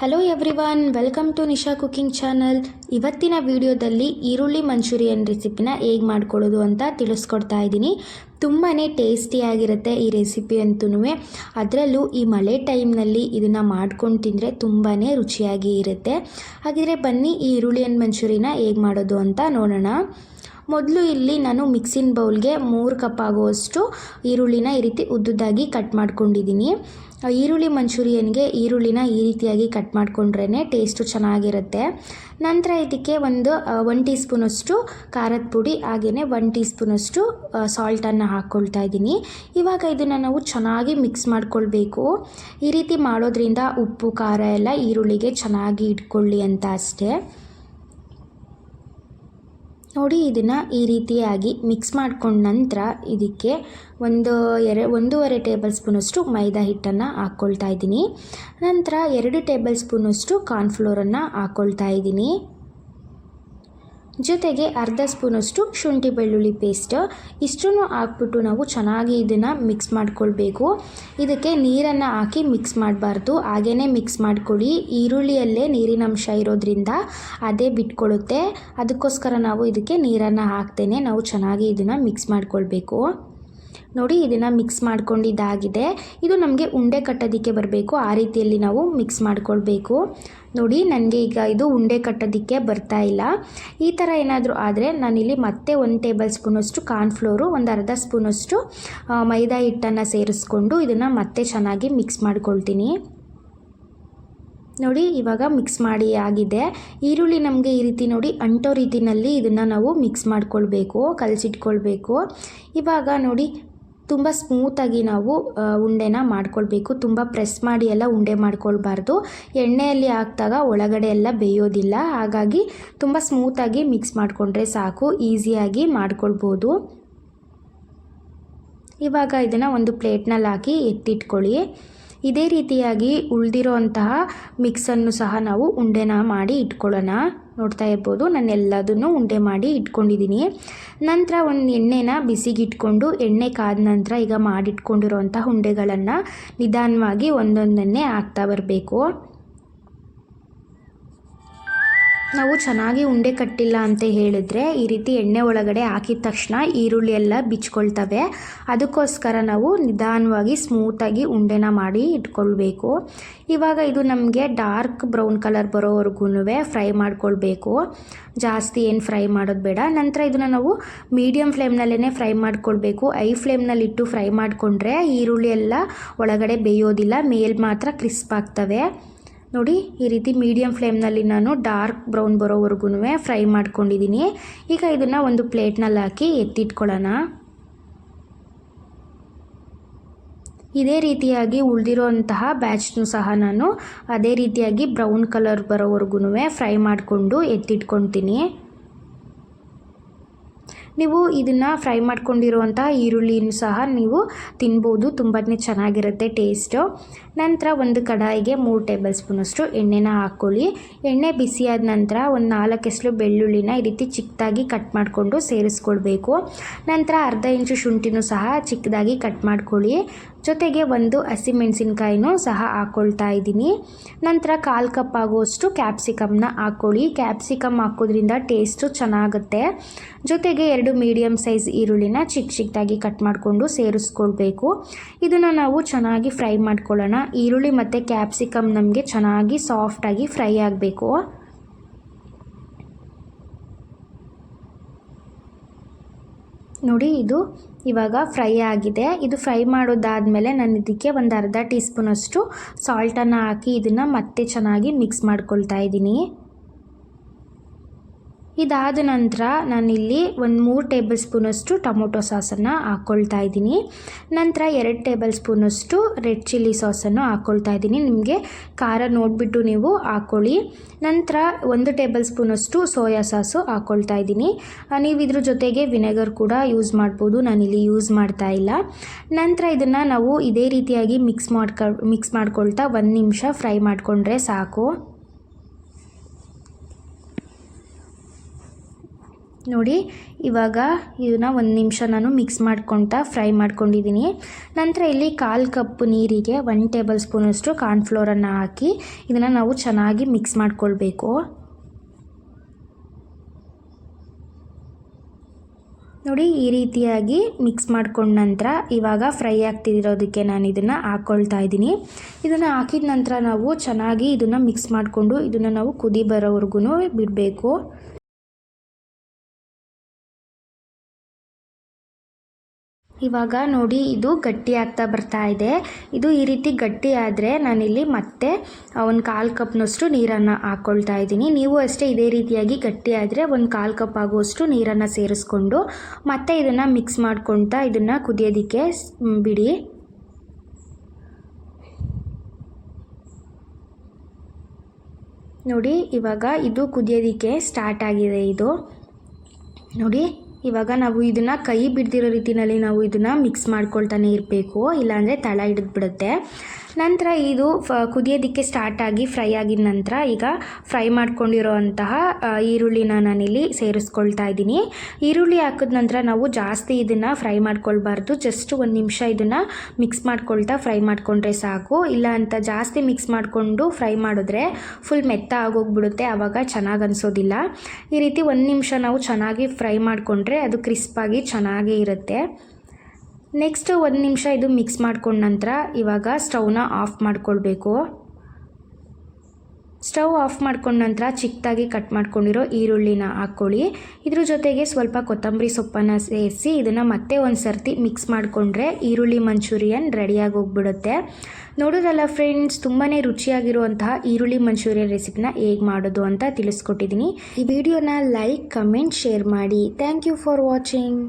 Hello everyone welcome to Nisha cooking channel ಇವತ್ತಿನ ವಿಡಿಯೋದಲ್ಲಿ ಈರುಳ್ಳಿ ಮಂಚೂರಿಯನ್ ರೆಸಿಪಿನ ಹೇಗೆ ಮಾಡ್ಕೊಳ್ಳೋದು ಅಂತ ತಿಳಿಸ್ಕೊಡ್ತಾ ಇದ್ದೀನಿ. ತುಂಬಾ ಟೇಸ್ಟಿಯಾಗಿರುತ್ತೆ ಈ ರೆಸಿಪಿ ಅಂತೂ ಅದರಲ್ಲೂ ಈ ಮಳೆ ಟೈಮ್ನಲ್ಲಿ ಇದನ್ನು ಮಾಡ್ಕೊಂಡು ತಿಂದರೆ ತುಂಬಾ ರುಚಿಯಾಗಿ ಇರುತ್ತೆ. ಹಾಗಿದ್ರೆ ಬನ್ನಿ ಈ ಈರುಳ್ಳಿಯನ್ ಮಂಚೂರಿನ ಹೇಗೆ ಮಾಡೋದು ಅಂತ ನೋಡೋಣ. ಮೊದಲು ಇಲ್ಲಿ ನಾನು ಮಿಕ್ಸಿನ್ ಬೌಲ್ಗೆ ಮೂರು ಕಪ್ ಆಗುವಷ್ಟು ಈರುಳ್ಳಿನ ಈ ರೀತಿ ಉದ್ದುದ್ದಾಗಿ ಕಟ್ ಮಾಡ್ಕೊಂಡಿದ್ದೀನಿ. ಈರುಳ್ಳಿ ಮಂಚೂರಿಯನ್ಗೆ ಈರುಳ್ಳಿನ ಈ ರೀತಿಯಾಗಿ ಕಟ್ ಮಾಡಿಕೊಂಡ್ರೇ ಟೇಸ್ಟು ಚೆನ್ನಾಗಿರುತ್ತೆ. ನಂತರ ಇದಕ್ಕೆ ಒಂದು ಒನ್ ಟೀ ಸ್ಪೂನಷ್ಟು ಖಾರದ ಪುಡಿ ಹಾಗೆಯೇ ಒನ್ ಟೀ ಸ್ಪೂನಷ್ಟು ಸಾಲ್ಟನ್ನು ಹಾಕ್ಕೊಳ್ತಾ ಇದ್ದೀನಿ. ಇವಾಗ ಇದನ್ನು ನಾವು ಚೆನ್ನಾಗಿ ಮಿಕ್ಸ್ ಮಾಡ್ಕೊಳ್ಬೇಕು. ಈ ರೀತಿ ಮಾಡೋದ್ರಿಂದ ಉಪ್ಪು, ಖಾರ ಎಲ್ಲ ಈರುಳ್ಳಿಗೆ ಚೆನ್ನಾಗಿ ಇಟ್ಕೊಳ್ಳಿ ಅಂತ ಅಷ್ಟೇ. ನೋಡಿ, ಇದನ್ನು ಈ ರೀತಿಯಾಗಿ ಮಿಕ್ಸ್ ಮಾಡ್ಕೊಂಡ ನಂತರ ಇದಕ್ಕೆ ಒಂದು ಎರೆ, ಒಂದೂವರೆ ಟೇಬಲ್ ಸ್ಪೂನಷ್ಟು ಮೈದಾ ಹಿಟ್ಟನ್ನು ಹಾಕ್ಕೊಳ್ತಾ ಇದ್ದೀನಿ. ನಂತರ ಎರಡು ಟೇಬಲ್ ಸ್ಪೂನಷ್ಟು ಕಾರ್ನ್ಫ್ಲೋರನ್ನು ಹಾಕ್ಕೊಳ್ತಾ ಇದ್ದೀನಿ. ಜೊತೆಗೆ ಅರ್ಧ ಸ್ಪೂನಷ್ಟು ಶುಂಠಿ ಬೆಳ್ಳುಳ್ಳಿ ಪೇಸ್ಟ್ ಇಷ್ಟನ್ನು ಹಾಕ್ಬಿಟ್ಟು ನಾವು ಚೆನ್ನಾಗಿ ಇದನ್ನು ಮಿಕ್ಸ್ ಮಾಡ್ಕೊಳ್ಬೇಕು. ಇದಕ್ಕೆ ನೀರನ್ನು ಹಾಕಿ ಮಿಕ್ಸ್ ಮಾಡಬಾರ್ದು. ಹಾಗೇ ಮಿಕ್ಸ್ ಮಾಡ್ಕೊಳ್ಳಿ. ಈರುಳ್ಳಿಯಲ್ಲೇ ನೀರಿನ ಅಂಶ ಇರೋದ್ರಿಂದ ಅದೇ ಬಿಟ್ಕೊಳ್ಳುತ್ತೆ ಅದಕ್ಕೋಸ್ಕರ ನಾವು ಇದಕ್ಕೆ ನೀರನ್ನು ಹಾಕ್ತೇನೆ. ನಾವು ಚೆನ್ನಾಗಿ ಇದನ್ನು ಮಿಕ್ಸ್ ಮಾಡ್ಕೊಳ್ಬೇಕು. ನೋಡಿ ಇದನ್ನು ಮಿಕ್ಸ್ ಮಾಡ್ಕೊಂಡಿದ್ದಾಗಿದೆ. ಇದು ನಮಗೆ ಉಂಡೆ ಕಟ್ಟೋದಕ್ಕೆ ಬರಬೇಕು. ಆ ರೀತಿಯಲ್ಲಿ ನಾವು ಮಿಕ್ಸ್ ಮಾಡ್ಕೊಳ್ಬೇಕು. ನೋಡಿ, ನನಗೆ ಈಗ ಇದು ಉಂಡೆ ಕಟ್ಟೋದಕ್ಕೆ ಬರ್ತಾ ಇಲ್ಲ. ಈ ಥರ ಏನಾದರೂ ಆದರೆ ನಾನಿಲ್ಲಿ ಮತ್ತೆ ಒಂದು ಟೇಬಲ್ ಸ್ಪೂನಷ್ಟು ಕಾರ್ನ್ಫ್ಲೋರು ಒಂದು ಅರ್ಧ ಸ್ಪೂನಷ್ಟು ಮೈದಾ ಹಿಟ್ಟನ್ನು ಸೇರಿಸ್ಕೊಂಡು ಇದನ್ನು ಮತ್ತೆ ಚೆನ್ನಾಗಿ ಮಿಕ್ಸ್ ಮಾಡ್ಕೊಳ್ತೀನಿ. ನೋಡಿ, ಇವಾಗ ಮಿಕ್ಸ್ ಮಾಡಿ ಆಗಿದೆ. ಈರುಳ್ಳಿ ನಮಗೆ ಈ ರೀತಿ ನೋಡಿ ಅಂಟೋ ರೀತಿಯಲ್ಲಿ ಇದನ್ನು ನಾವು ಮಿಕ್ಸ್ ಮಾಡ್ಕೊಳ್ಬೇಕು, ಕಲಸಿಟ್ಕೊಳ್ಬೇಕು. ಇವಾಗ ನೋಡಿ ತುಂಬ ಸ್ಮೂತಾಗಿ ನಾವು ಉಂಡೆನ ಮಾಡ್ಕೊಳ್ಬೇಕು. ತುಂಬ ಪ್ರೆಸ್ ಮಾಡಿ ಎಲ್ಲ ಉಂಡೆ ಮಾಡ್ಕೊಳ್ಬಾರ್ದು. ಎಣ್ಣೆಯಲ್ಲಿ ಹಾಕ್ದಾಗ ಒಳಗಡೆ ಎಲ್ಲ ಬೇಯೋದಿಲ್ಲ. ಹಾಗಾಗಿ ತುಂಬ ಸ್ಮೂತಾಗಿ ಮಿಕ್ಸ್ ಮಾಡಿಕೊಂಡ್ರೆ ಸಾಕು. ಈಸಿಯಾಗಿ ಮಾಡ್ಕೊಳ್ಬೋದು. ಇವಾಗ ಇದನ್ನು ಒಂದು ಪ್ಲೇಟ್ನಲ್ಲಿ ಹಾಕಿ ಎತ್ತಿಟ್ಕೊಳ್ಳಿ. ಇದೇ ರೀತಿಯಾಗಿ ಉಳಿದಿರೋಂತಹ ಮಿಕ್ಸನ್ನು ಸಹ ನಾವು ಉಂಡೆನ ಮಾಡಿ ಇಟ್ಕೊಳ್ಳೋಣ. ನೋಡ್ತಾ ಇರ್ಬೋದು ನಾನು ಎಲ್ಲದನ್ನು ಉಂಡೆ ಮಾಡಿ ಇಟ್ಕೊಂಡಿದ್ದೀನಿ. ನಂತರ ಒಂದು ಎಣ್ಣೆನ ಬಿಸಿಗಿಟ್ಕೊಂಡು, ಎಣ್ಣೆ ಕಾದ ನಂತರ ಈಗ ಮಾಡಿಟ್ಕೊಂಡಿರೋಂಥ ಉಂಡೆಗಳನ್ನು ನಿಧಾನವಾಗಿ ಒಂದೊಂದನ್ನೇ ಹಾಕ್ತಾ ಬರಬೇಕು. ನಾವು ಚೆನ್ನಾಗಿ ಉಂಡೆ ಕಟ್ಟಿಲ್ಲ ಅಂತ ಹೇಳಿದ್ರೆ ಈ ರೀತಿ ಎಣ್ಣೆ ಒಳಗಡೆ ಹಾಕಿದ ತಕ್ಷಣ ಈರುಳ್ಳಿ ಎಲ್ಲ ಬಿಚ್ಕೊಳ್ತವೆ. ಅದಕ್ಕೋಸ್ಕರ ನಾವು ನಿಧಾನವಾಗಿ ಸ್ಮೂತಾಗಿ ಉಂಡೆನ ಮಾಡಿ ಇಟ್ಕೊಳ್ಬೇಕು. ಇವಾಗ ಇದು ನಮಗೆ ಡಾರ್ಕ್ ಬ್ರೌನ್ ಕಲರ್ ಬರೋವರೆಗೂ ಫ್ರೈ ಮಾಡ್ಕೊಳ್ಬೇಕು. ಜಾಸ್ತಿ ಏನು ಫ್ರೈ ಮಾಡೋದು ಬೇಡ. ನಂತರ ಇದನ್ನು ನಾವು ಮೀಡಿಯಮ್ ಫ್ಲೇಮ್ನಲ್ಲೇ ಫ್ರೈ ಮಾಡ್ಕೊಳ್ಬೇಕು. ಐ ಫ್ಲೇಮ್ನಲ್ಲಿಟ್ಟು ಫ್ರೈ ಮಾಡಿಕೊಂಡ್ರೆ ಈರುಳ್ಳಿ ಎಲ್ಲ ಒಳಗಡೆ ಬೇಯೋದಿಲ್ಲ. ಮೇಲ್ ಮಾತ್ರ ಕ್ರಿಸ್ಪ್ ಆಗ್ತವೆ. ನೋಡಿ, ಈ ರೀತಿ ಮೀಡಿಯಮ್ ಫ್ಲೇಮ್ನಲ್ಲಿ ನಾನು ಡಾರ್ಕ್ ಬ್ರೌನ್ ಬರೋವರೆಗೂ ಫ್ರೈ ಮಾಡ್ಕೊಂಡಿದ್ದೀನಿ ಈಗ ಇದನ್ನು ಒಂದು ಪ್ಲೇಟ್ನಲ್ಲಿ ಹಾಕಿ ಎತ್ತಿಟ್ಕೊಳ್ಳೋಣ. ಇದೇ ರೀತಿಯಾಗಿ ಉಳಿದಿರೋಂತಹ ಬ್ಯಾಚ್ನು ಸಹ ನಾನು ಅದೇ ರೀತಿಯಾಗಿ ಬ್ರೌನ್ ಕಲರ್ ಬರೋವರೆಗೂ ಫ್ರೈ ಮಾಡಿಕೊಂಡು ಎತ್ತಿಟ್ಕೊತೀನಿ ನೀವು ಇದನ್ನು ಫ್ರೈ ಮಾಡ್ಕೊಂಡಿರುವಂಥ ಈರುಳ್ಳಿನೂ ಸಹ ನೀವು ತಿನ್ಬೋದು. ತುಂಬಾ ಚೆನ್ನಾಗಿರುತ್ತೆ ಟೇಸ್ಟು ನಂತರ ಒಂದು ಕಡಾಯಿಗೆ ಮೂರು ಟೇಬಲ್ ಸ್ಪೂನಷ್ಟು ಎಣ್ಣೆನ ಹಾಕ್ಕೊಳ್ಳಿ ಎಣ್ಣೆ ಬಿಸಿಯಾದ ನಂತರ ಒಂದು ನಾಲ್ಕೆಸ್ಲು ಬೆಳ್ಳುಳ್ಳಿನ ಈ ರೀತಿ ಚಿಕ್ಕದಾಗಿ ಕಟ್ ಮಾಡಿಕೊಂಡು ಸೇರಿಸ್ಕೊಳ್ಬೇಕು. ನಂತರ ಅರ್ಧ ಇಂಚು ಶುಂಠಿನೂ ಸಹ ಚಿಕ್ಕದಾಗಿ ಕಟ್ ಮಾಡ್ಕೊಳ್ಳಿ. ಜೊತೆಗೆ ಒಂದು ಹಸಿಮೆಣಸಿನ್ಕಾಯಿನೂ ಸಹ ಹಾಕ್ಕೊಳ್ತಾ ಇದ್ದೀನಿ. ನಂತರ ಕಾಲು ಕಪ್ ಆಗುವಷ್ಟು ಕ್ಯಾಪ್ಸಿಕಮ್ನ ಹಾಕ್ಕೊಳ್ಳಿ ಕ್ಯಾಪ್ಸಿಕಮ್ ಹಾಕೋದ್ರಿಂದ ಟೇಸ್ಟು ಚೆನ್ನಾಗುತ್ತೆ. ಜೊತೆಗೆ ಎರಡು ಮೀಡಿಯಮ್ ಸೈಜ್ ಈರುಳ್ಳಿನ ಚಿಕ್ಕ ಚಿಕ್ಕದಾಗಿ ಕಟ್ ಮಾಡಿಕೊಂಡು ಸೇರಿಸ್ಕೊಳ್ಬೇಕು. ಇದನ್ನು ನಾವು ಚೆನ್ನಾಗಿ ಫ್ರೈ ಮಾಡ್ಕೊಳ್ಳೋಣ. ಈರುಳ್ಳಿ ಮತ್ತು ಕ್ಯಾಪ್ಸಿಕಮ್ ನಮಗೆ ಚೆನ್ನಾಗಿ ಸಾಫ್ಟಾಗಿ ಫ್ರೈ ಆಗಬೇಕು. ನೋಡಿ, ಇದು ಇವಾಗ ಫ್ರೈ ಆಗಿದೆ. ಇದು ಫ್ರೈ ಮಾಡೋದಾದಮೇಲೆ ನಾನು ಇದಕ್ಕೆ ಒಂದು ಅರ್ಧ ಟೀ ಸ್ಪೂನಷ್ಟು ಸಾಲ್ಟನ್ನು ಹಾಕಿ ಇದನ್ನು ಮತ್ತೆ ಚೆನ್ನಾಗಿ ಮಿಕ್ಸ್ ಮಾಡ್ಕೊಳ್ತಾ ಇದ್ದೀನಿ. ಇದಾದ ನಂತರ ನಾನಿಲ್ಲಿ ಒಂದು ಮೂರು ಟೇಬಲ್ ಸ್ಪೂನಷ್ಟು ಟೊಮೊಟೊ ಸಾಸನ್ನು ಹಾಕ್ಕೊಳ್ತಾ ಇದ್ದೀನಿ. ನಂತರ ಎರಡು ಟೇಬಲ್ ಸ್ಪೂನಷ್ಟು ರೆಡ್ ಚಿಲ್ಲಿ ಸಾಸನ್ನು ಹಾಕ್ಕೊಳ್ತಾ ಇದ್ದೀನಿ. ನಿಮಗೆ ಖಾರ ನೋಡಿಬಿಟ್ಟು ನೀವು ಹಾಕ್ಕೊಳ್ಳಿ ನಂತರ ಒಂದು ಟೇಬಲ್ ಸ್ಪೂನಷ್ಟು ಸೋಯಾ ಸಾಸು ಹಾಕ್ಕೊಳ್ತಾ ಇದ್ದೀನಿ. ನೀವು ಇದ್ರ ಜೊತೆಗೆ ವಿನೆಗರ್ ಕೂಡ ಯೂಸ್ ಮಾಡ್ಬೋದು. ನಾನಿಲ್ಲಿ ಯೂಸ್ ಮಾಡ್ತಾ ಇಲ್ಲ. ನಂತರ ಇದನ್ನು ನಾವು ಇದೇ ರೀತಿಯಾಗಿ ಮಿಕ್ಸ್ ಮಾಡ್ಕೊ ಮಿಕ್ಸ್ ಮಾಡ್ಕೊಳ್ತಾ ಒಂದು ನಿಮಿಷ ಫ್ರೈ ಮಾಡಿಕೊಂಡ್ರೆ ಸಾಕು. ನೋಡಿ, ಇವಾಗ ಇದನ್ನ ಒಂದು ನಿಮಿಷ ನಾನು ಮಿಕ್ಸ್ ಮಾಡ್ಕೊತಾ ಫ್ರೈ ಮಾಡ್ಕೊಂಡಿದ್ದೀನಿ ನಂತರ ಇಲ್ಲಿ ಕಾಲು ಕಪ್ ನೀರಿಗೆ ಒನ್ ಟೇಬಲ್ ಸ್ಪೂನಷ್ಟು ಕಾರ್ನ್ಫ್ಲೋರನ್ನು ಹಾಕಿ ಇದನ್ನು ನಾವು ಚೆನ್ನಾಗಿ ಮಿಕ್ಸ್ ಮಾಡ್ಕೊಳ್ಬೇಕು. ನೋಡಿ, ಈ ರೀತಿಯಾಗಿ ಮಿಕ್ಸ್ ಮಾಡ್ಕೊಂಡ ನಂತರ ಇವಾಗ ಫ್ರೈ ಆಗ್ತಿರೋದಕ್ಕೆ ನಾನು ಇದನ್ನು ಹಾಕ್ಕೊಳ್ತಾ ಇದ್ದೀನಿ ಇದನ್ನು ಹಾಕಿದ ನಂತರ ನಾವು ಚೆನ್ನಾಗಿ ಇದನ್ನು ಮಿಕ್ಸ್ ಮಾಡಿಕೊಂಡು ಇದನ್ನು ನಾವು ಕುದಿ ಬರೋವರೆಗೂ ಬಿಡಬೇಕು. ಇವಾಗ ನೋಡಿ, ಇದು ಗಟ್ಟಿ ಆಗ್ತಾ ಬರ್ತಾ ಇದೆ. ಇದು ಈ ರೀತಿ ಗಟ್ಟಿ ಆದರೆ ನಾನಿಲ್ಲಿ ಮತ್ತೆ ಒಂದು ಕಾಲು ಕಪ್ನಷ್ಟು ನೀರನ್ನು ಹಾಕ್ಕೊಳ್ತಾ ಇದ್ದೀನಿ. ನೀವು ಅಷ್ಟೇ ಇದೇ ರೀತಿಯಾಗಿ ಗಟ್ಟಿ ಆದರೆ ಒಂದು ಕಾಲು ಕಪ್ ಆಗುವಷ್ಟು ನೀರನ್ನು ಸೇರಿಸ್ಕೊಂಡು ಮತ್ತೆ ಇದನ್ನು ಮಿಕ್ಸ್ ಮಾಡ್ಕೊಳ್ತಾ ಇದನ್ನು ಕುದಿಯೋದಕ್ಕೆ ಬಿಡಿ. ನೋಡಿ, ಇವಾಗ ಇದು ಕುದಿಯೋದಕ್ಕೆ ಸ್ಟಾರ್ಟ್ ಆಗಿದೆ ಇದು. ನೋಡಿ. ಇವಾಗ ನಾವು ಇದನ್ನು ಕೈ ಬಿಡ್ದಿರೋ ರೀತಿಯಲ್ಲಿ ನಾವು ಇದನ್ನು ಮಿಕ್ಸ್ ಮಾಡ್ಕೊಳ್ತಾನೆ ಇರಬೇಕು ಇಲ್ಲಾಂದರೆ ತಳ ಹಿಡಿದ್ಬಿಡುತ್ತೆ. ನಂತರ ಇದು ಫ, ಕುದಿಯೋದಕ್ಕೆ ಸ್ಟಾರ್ಟ್ ಆಗಿ ಫ್ರೈ ಆಗಿದ ನಂತರ ಈಗ ಫ್ರೈ ಮಾಡ್ಕೊಂಡಿರೋ ಅಂತಹ ಈರುಳ್ಳಿನ ನಾನಿಲ್ಲಿ ಸೇರಿಸ್ಕೊಳ್ತಾ ಇದ್ದೀನಿ. ಈರುಳ್ಳಿ ಹಾಕಿದ ನಂತರ ನಾವು ಜಾಸ್ತಿ ಇದನ್ನು ಫ್ರೈ ಮಾಡ್ಕೊಳ್ಬಾರ್ದು. ಜಸ್ಟ್ ಒಂದು ನಿಮಿಷ ಇದನ್ನು ಮಿಕ್ಸ್ ಮಾಡ್ಕೊಳ್ತಾ ಫ್ರೈ ಮಾಡಿಕೊಂಡ್ರೆ ಸಾಕು. ಇಲ್ಲ ಅಂತ ಜಾಸ್ತಿ ಮಿಕ್ಸ್ ಮಾಡಿಕೊಂಡು ಫ್ರೈ ಮಾಡಿದ್ರೆ ಫುಲ್ ಮೆತ್ತ ಆಗೋಗ್ಬಿಡುತ್ತೆ. ಆವಾಗ ಚೆನ್ನಾಗಿ ಅನಿಸೋದಿಲ್ಲ. ಈ ರೀತಿ ಒಂದು ನಿಮಿಷ ನಾವು ಚೆನ್ನಾಗಿ ಫ್ರೈ ಮಾಡಿಕೊಂಡ್ರೆ ಅದು ಕ್ರಿಸ್ಪಾಗಿ ಚೆನ್ನಾಗೇ ಇರುತ್ತೆ. ನೆಕ್ಸ್ಟ್ ಒಂದು ನಿಮಿಷ ಇದು ಮಿಕ್ಸ್ ಮಾಡ್ಕೊಂಡ ನಂತರ ಇವಾಗ ಸ್ಟವ್ನ ಆಫ್ ಮಾಡ್ಕೊಳ್ಬೇಕು. ಸ್ಟವ್ ಆಫ್ ಮಾಡ್ಕೊಂಡ ನಂತರ ಚಿಕ್ಕದಾಗಿ ಕಟ್ ಮಾಡ್ಕೊಂಡಿರೋ ಈರುಳ್ಳಿನ ಹಾಕ್ಕೊಳ್ಳಿ. ಇದ್ರ ಜೊತೆಗೆ ಸ್ವಲ್ಪ ಕೊತ್ತಂಬರಿ ಸೊಪ್ಪನ್ನು ಸೇರಿಸಿ ಇದನ್ನು ಮತ್ತೆ ಒಂದು ಸರ್ತಿ ಮಿಕ್ಸ್ ಮಾಡಿಕೊಂಡ್ರೆ ಈರುಳ್ಳಿ ಮಂಚೂರಿಯನ್ ರೆಡಿಯಾಗಿ ಹೋಗ್ಬಿಡುತ್ತೆ. ನೋಡೋದಲ್ಲ ಫ್ರೆಂಡ್ಸ್ ತುಂಬಾ ರುಚಿಯಾಗಿರುವಂತಹ ಈರುಳ್ಳಿ ಮಂಚೂರಿಯನ್ ರೆಸಿಪಿನ ಹೇಗೆ ಮಾಡೋದು ಅಂತ ತಿಳಿಸ್ಕೊಟ್ಟಿದ್ದೀನಿ ಈ ವಿಡಿಯೋನ ಲೈಕ್ ಕಮೆಂಟ್ ಶೇರ್ ಮಾಡಿ. Thank you for watching